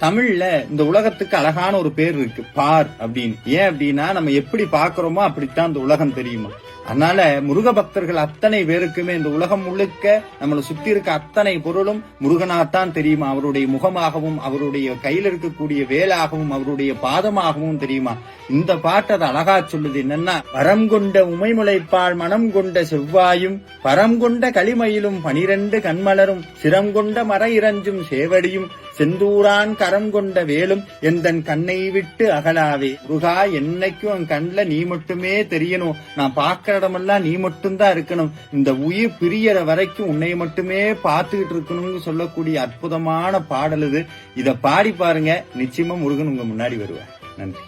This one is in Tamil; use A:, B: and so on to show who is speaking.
A: தமிழ்ல இந்த உலகத்துக்கு அழகான ஒரு பேர் இருக்கு பார் அப்படின்னு. ஏன் அப்படின்னா நம்ம எப்படி பாக்குறோமோ அப்படித்தான் இந்த உலகம் தெரியுமா? அதனால முருக பக்தர்கள் அத்தனை பேருக்குமே இந்த உலகம் முழுக்க நம்மளை சுத்தி இருக்க அத்தனை பொருளும் முருகனாத்தான் தெரியுமா? அவருடைய முகமாகவும் அவருடைய கையில இருக்கக்கூடிய வேலாகவும் அவருடைய பாதமாகவும் தெரியுமா? இந்த பாட்டு அது அழகா சொல்லுது என்னன்னா வரம் கொண்ட உமைமுளைப்பால் மனம் கொண்ட செவ்வாயும் பரம் கொண்ட களிமயிலும் பனிரெண்டு கண்மலரும் சிரம் கொண்ட மர இறஞ்சும் சேவடியும் செந்தூரான் கரம் கொண்ட வேலும் எந்தன் கண்ணை விட்டு அகலாவே? முருகா என்னைக்கும் என் கண்ல நீ மட்டுமே தெரியணும். நான் பாக்குற இடமெல்லாம் நீ மட்டும்தான் இருக்கணும். இந்த உயிர் பிரியற வரைக்கும் உன்னை மட்டுமே பார்த்துக்கிட்டு இருக்கணும்னு சொல்லக்கூடிய அற்புதமான பாடல் இது. இத பாடி பாருங்க. நிச்சயமா முருகன் உங்க முன்னாடி வருவார். நன்றி.